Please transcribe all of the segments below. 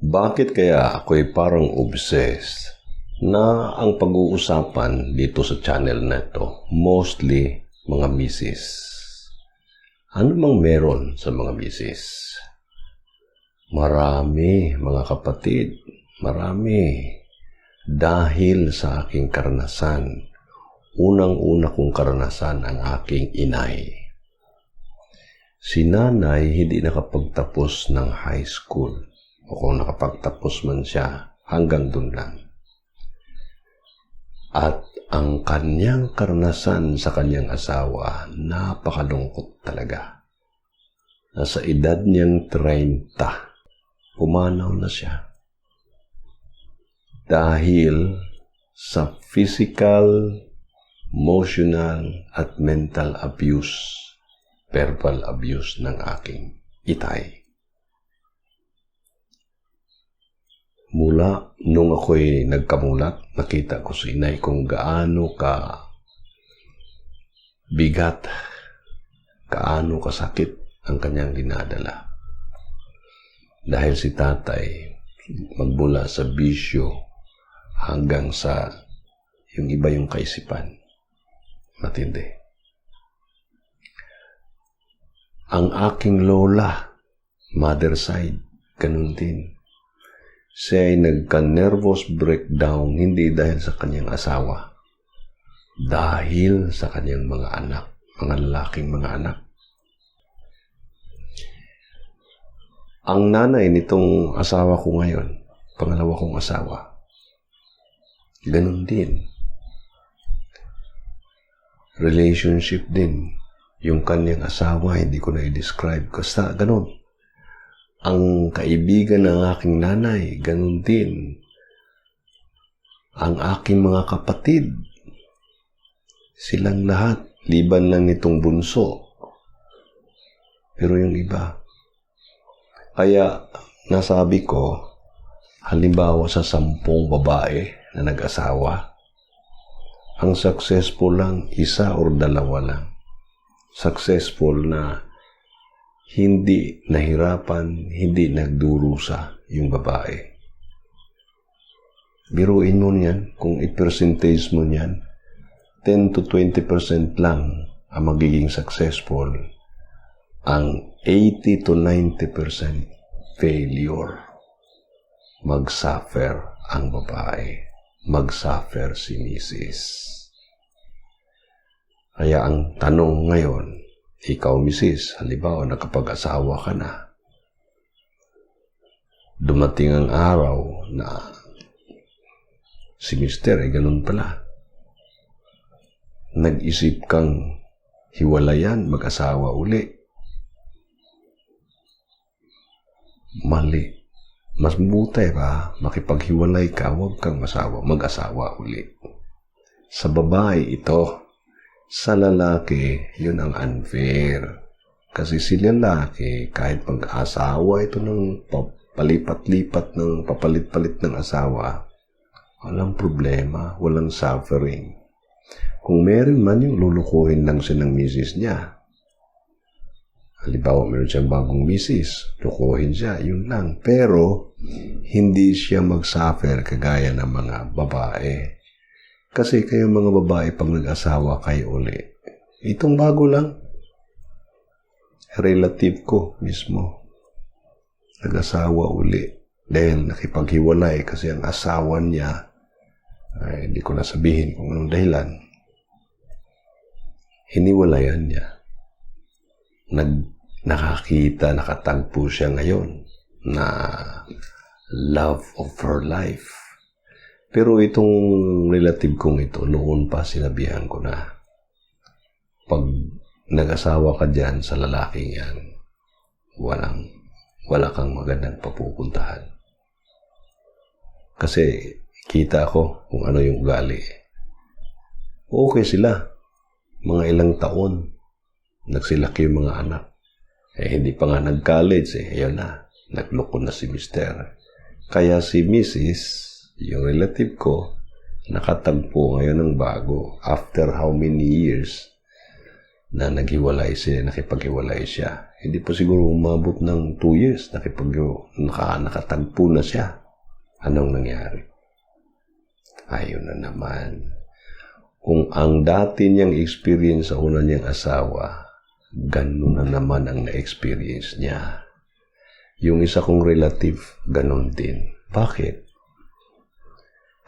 Bakit kaya ako'y parang obsessed na ang pag-uusapan dito sa channel na to mostly mga misis? Ano mang meron sa mga misis? Marami, mga kapatid, marami. Dahil sa aking karanasan, unang-una kong karanasan ang aking inay. Si nanay hindi nakapagtapos ng high school o kung nakapagtapos man siya, hanggang dun lang. At ang kanyang karanasan sa kanyang asawa, napakalungkot talaga. Nasa edad niyang 30, pumanaw na siya. Dahil sa physical, emotional, at mental abuse, verbal abuse ng aking itay. Mula nung ako'y nagkamulat, nakita ko si inay kung gaano ka bigat, gaano kasakit ang kanyang dinadala. Dahil si tatay, magmula sa bisyo hanggang sa yung iba yung kaisipan. Matindi. Ang aking lola, mother side, ganun din siya ay nagka-nervous breakdown hindi dahil sa kanyang asawa, dahil sa kanyang mga anak, mga lalaking mga anak. Ang nanay nitong asawa ko ngayon, pangalawa kong asawa, ganun din. Relationship din. Yung kanyang asawa, hindi ko na i-describe. Basta ganun ang kaibigan ng aking nanay, ganun din. Ang aking mga kapatid, silang lahat, liban lang nitong bunso. Pero yung iba. Kaya, nasabi ko, halimbawa sa sampung babae na nag-asawa, ang successful lang, isa or dalawa lang. Successful na hindi nahirapan, hindi nagdurusa yung babae. Biruin mo niyan, kung i-percentage mo niyan, 10 to 20% lang ang magiging successful. Ang 80 to 90% failure. Mag-suffer ang babae. Mag-suffer si Mrs. Kaya ang tanong ngayon, ikaw, misis, halimbawa nakapag-asawa ka na. Dumating ang araw na si mister ay ganun pala. Nag-isip kang hiwalayan, mag-asawa uli. Mali. Mas mabuti pa, makipaghiwalay ka, huwag kang masawa, mag-asawa uli. Sa babae ito, sa lalaki, yun ang unfair. Kasi si lalaki, kahit pag-asawa ito ng palipat-lipat ng papalit-palit ng asawa, walang problema, walang suffering. Kung meron man yung lulukuhin lang siya ng misis niya. Halimbawa, meron siyang bagong misis, lukuhin siya, yun lang. Pero, hindi siya mag-suffer kagaya ng mga babae kasi kayo mga babae pag nag-asawa kayo uli. Itong bago lang. Relative ko mismo. Nag-asawa uli. Dahil nakipaghiwalay kasi ang asawa niya ay hindi ko nasabihin kung anong dahilan. Hiniwalayan niya. Nag, nakakita, nakatagpo siya ngayon na love of her life pero itong relative kong ito, noon pa sinabihan ko na, pag nag-asawa ka dyan sa lalaking yan, walang, wala kang magandang papupuntahan. Kasi kita ko kung ano yung ugali. Okay sila. Mga ilang taon, nagsilaki yung mga anak. Eh, hindi pa nga nag-college eh. Ayun na, nagloko na si Mister. Kaya si Mrs yung relative ko, nakatagpo ngayon ng bago after how many years. na naghiwalay siya, nakipaghiwalay siya. Hindi pa siguro umabot ng 2 years, nakipag, naka, nakatagpo na siya. Anong nangyari? Ayun na naman. Kung ang dati niyang experience sa una niyang asawa, ganun na naman ang na-experience niya. Yung isa kong relative, ganun din. Bakit?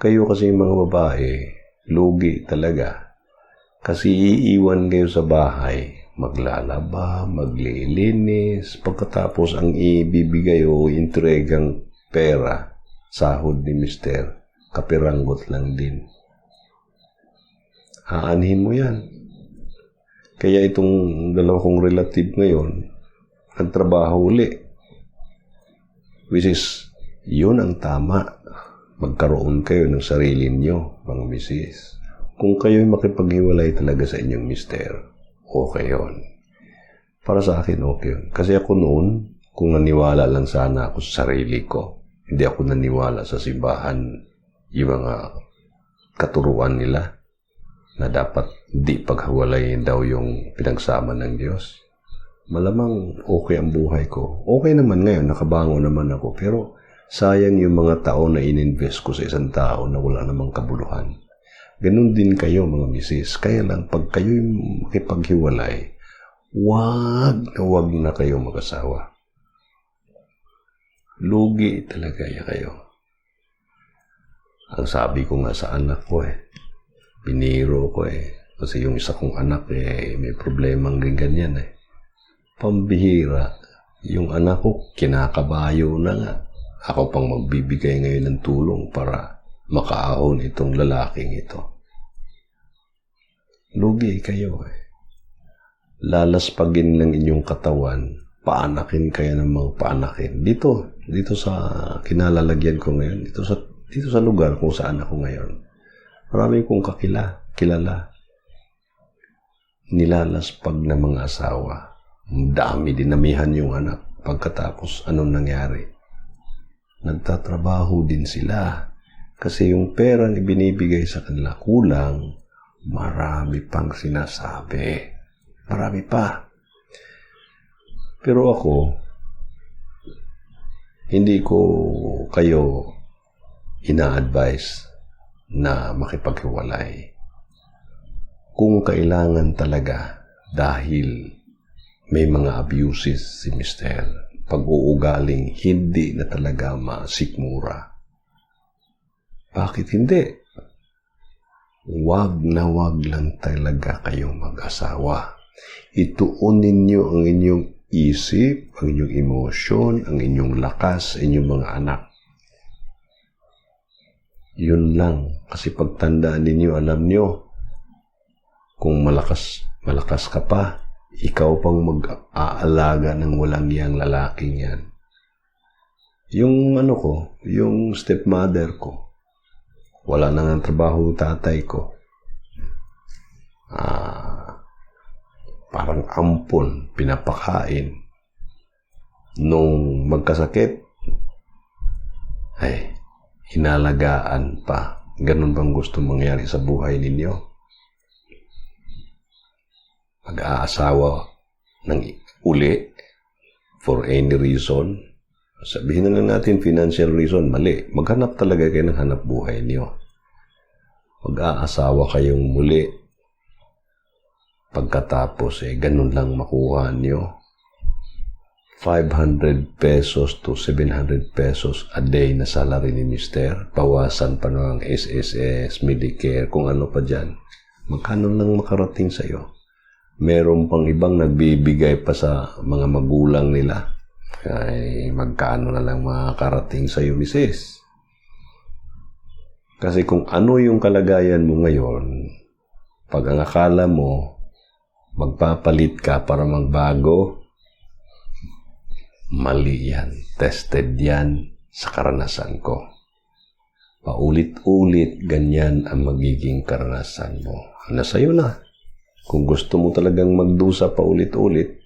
Kayo kasi mga babae, lugi talaga. Kasi iiwan kayo sa bahay, maglalaba, maglilinis, pagkatapos ang ibibigay o intregang pera, sahod ni mister, kapiranggot lang din. Aanhin mo yan. Kaya itong dalawa kong relative ngayon, nagtrabaho uli. Which is, yun ang tama. Magkaroon kayo ng sarili nyo, mga misis. Kung kayo'y makipaghiwalay talaga sa inyong mister, okay yun. Para sa akin, okay yun. Kasi ako noon, kung naniwala lang sana ako sa sarili ko, hindi ako naniwala sa simbahan, yung mga katuruan nila, na dapat di paghiwalayin daw yung pinagsama ng Diyos. Malamang okay ang buhay ko. Okay naman ngayon, nakabango naman ako. Pero sayang yung mga taon na ininvest ko sa isang tao na wala namang kabuluhan. Ganun din kayo mga misis. Kaya lang, pag kayo'y makipaghiwalay, wag na wag na kayo mag-asawa. Lugi talaga ya kayo. Ang sabi ko nga sa anak ko eh, biniro ko eh, kasi yung isa kong anak eh, may problemang rin ganyan eh. Pambihira, yung anak ko kinakabayo na nga. Ako pang magbibigay ngayon ng tulong para makaahon itong lalaking ito. Lugi kayo eh. Lalaspagin ng inyong katawan, paanakin kaya ng mga paanakin. Dito, dito sa kinalalagyan ko ngayon, dito sa, dito sa lugar kung saan ako ngayon. Marami kong kakila, kilala. Nilalaspag na mga asawa. Ang dami dinamihan yung anak. Pagkatapos, anong nangyari? Nagtatrabaho din sila. Kasi yung pera na binibigay sa kanila kulang, marami pang sinasabi. Marami pa. Pero ako, hindi ko kayo ina-advise na makipaghiwalay. Kung kailangan talaga dahil may mga abuses si Mister, pag-uugaling hindi na talaga masikmura. Bakit hindi? Wag na wag lang talaga kayong mag-asawa. Ituon ninyo ang inyong isip, ang inyong emosyon, ang inyong lakas, inyong mga anak. Yun lang. Kasi pagtandaan ninyo, alam nyo, kung malakas, malakas ka pa, ikaw pang mag-aalaga ng walang yang lalaking yan. Yung ano ko, yung stepmother ko, wala na ng trabaho tatay ko. Ah, parang ampon, pinapakain. Nung magkasakit, ay, hinalagaan pa. Ganun bang gusto mangyari sa buhay ninyo? Mag-aasawa ng uli for any reason, Sabihin na lang natin financial reason, mali. Maghanap talaga kayo ng hanap buhay niyo. Mag-aasawa kayong muli. Pagkatapos, eh, ganun lang makuha niyo. 500 pesos to 700 pesos a day na salary ni Mister. Bawasan pa ng SSS, Medicare, kung ano pa dyan. Magkano lang makarating sa'yo? Meron pang ibang nagbibigay pa sa mga magulang nila ay magkano na lang makakarating sa iyo, misis. Kasi kung ano yung kalagayan mo ngayon, pag ang akala mo, magpapalit ka para magbago, mali yan. Tested yan sa karanasan ko. Paulit-ulit, ganyan ang magiging karanasan mo. Nasa iyo na. Kung gusto mo talagang magdusa paulit-ulit,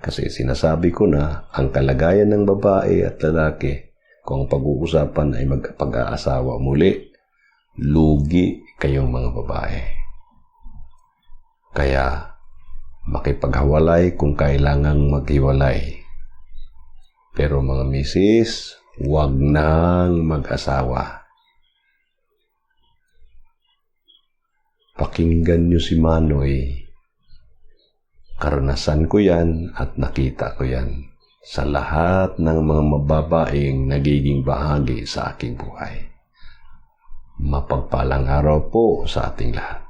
kasi sinasabi ko na ang kalagayan ng babae at lalaki kung pag-uusapan ay magpag-aasawa muli, lugi kayong mga babae. Kaya Makipaghawalay kung kailangang maghiwalay. Pero mga misis, huwag nang mag-asawa. Pakinggan niyo si Manoy. Karanasan ko yan at nakita ko yan sa lahat ng mga mababaing nagiging bahagi sa aking buhay. Mapagpalang araw po sa ating lahat.